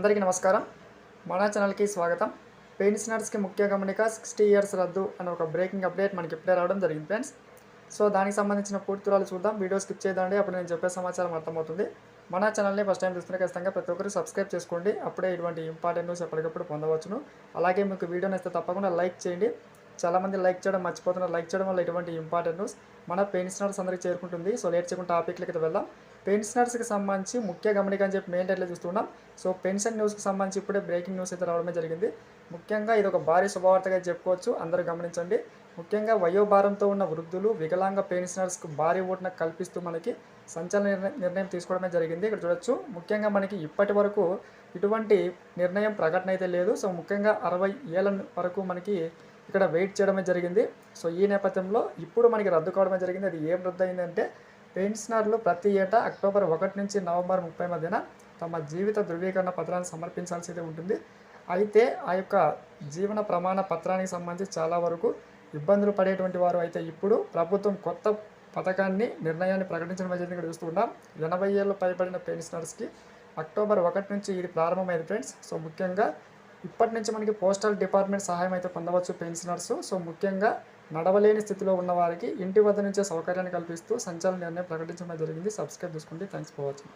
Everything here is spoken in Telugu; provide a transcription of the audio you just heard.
అందరికీ నమస్కారం. మన ఛానల్కి స్వాగతం. పెన్షనర్స్కి ముఖ్య గమనిక సిక్స్టీ ఇయర్స్ రద్దు అనే ఒక బ్రేకింగ్ అప్డేట్ మనకి ఇప్పుడే రావడం జరిగింది ఫ్రెండ్స్. సో దానికి సంబంధించిన పూర్తిరాలు చూద్దాం. వీడియో స్కిప్ చేయదండి. అప్పుడు నేను చెప్పే సమాచారం అర్థమవుతుంది. మన ఛానల్ని ఫస్ట్ టైం చూస్తున్న ఖచ్చితంగా ప్రతి ఒక్కరు సబ్స్క్రైబ్ చేసుకోండి. అప్పుడే ఇటువంటి ఇంపార్టెంట్ న్యూస్ ఎప్పటికప్పుడు పొందవచ్చును. అలాగే మీకు వీడియో నచ్చితే తప్పకుండా లైక్ చేయండి. చాలామంది లైక్ చేయడం మర్చిపోతున్నారు. లైక్ చేయడం వల్ల ఎటువంటి ఇంపార్టెంట్ న్యూస్? మన పెన్షనర్స్ అందరికీ చేరుకుంటుంది. సో లేట్ చేయకుండా టాపిక్లకి అయితే వెళ్దాం. పెన్షనర్స్కి సంబంధించి ముఖ్య గమనిక అని చెప్పి మెయిన్ టైట్లో చూస్తున్నాం. సో పెన్షన్ న్యూస్కి సంబంధించి ఇప్పుడే బ్రేకింగ్ న్యూస్ అయితే రావడమే జరిగింది. ముఖ్యంగా ఇది ఒక భారీ శుభవార్తగా చెప్పుకోవచ్చు. అందరూ గమనించండి. ముఖ్యంగా వయోభారంతో ఉన్న వృద్ధులు వికలాంగ పెన్షనర్స్కు భారీ ఓటున కల్పిస్తూ మనకి సంచలన నిర్ణయం తీసుకోవడమే జరిగింది. ఇక్కడ చూడొచ్చు. ముఖ్యంగా మనకి ఇప్పటి వరకు ఇటువంటి నిర్ణయం ప్రకటన అయితే లేదు. సో ముఖ్యంగా అరవై ఏళ్ళ వరకు మనకి ఇక్కడ వెయిట్ చేయడమే జరిగింది. సో ఈ నేపథ్యంలో ఇప్పుడు మనకి రద్దు కావడమే జరిగింది. అది ఏం రద్దు అయిందంటే పెన్షనర్లు ప్రతి ఏటా అక్టోబర్ ఒకటి నుంచి నవంబర్ ముప్పై మధ్యన తమ జీవిత ధృవీకరణ పత్రాన్ని సమర్పించాల్సి ఉంటుంది. అయితే ఆ యొక్క జీవన ప్రమాణ పత్రానికి సంబంధించి చాలా వరకు ఇబ్బందులు పడేటువంటి వారు అయితే ఇప్పుడు ప్రభుత్వం కొత్త పథకాన్ని నిర్ణయాన్ని ప్రకటించడం జరిగింది ఇక్కడ చూస్తున్నాం ఎనభై ఏళ్ళు పైబడిన పెన్షనర్స్కి అక్టోబర్ ఒకటి నుంచి ఇది ప్రారంభమైంది ఫ్రెండ్స్. సో ముఖ్యంగా ఇప్పటి నుంచి మనకి పోస్టల్ డిపార్ట్మెంట్ సహాయం అయితే పొందవచ్చు పెన్షనర్స్. సో ముఖ్యంగా నడవలేని స్థితిలో ఉన్న వారికి ఇంటి వద్ద నుంచే సౌకర్యాన్ని కల్పిస్తూ సంచలన నిర్ణయం ప్రకటించడం జరిగింది. సబ్స్క్రైబ్ చేసుకోండి. Thanks for watching.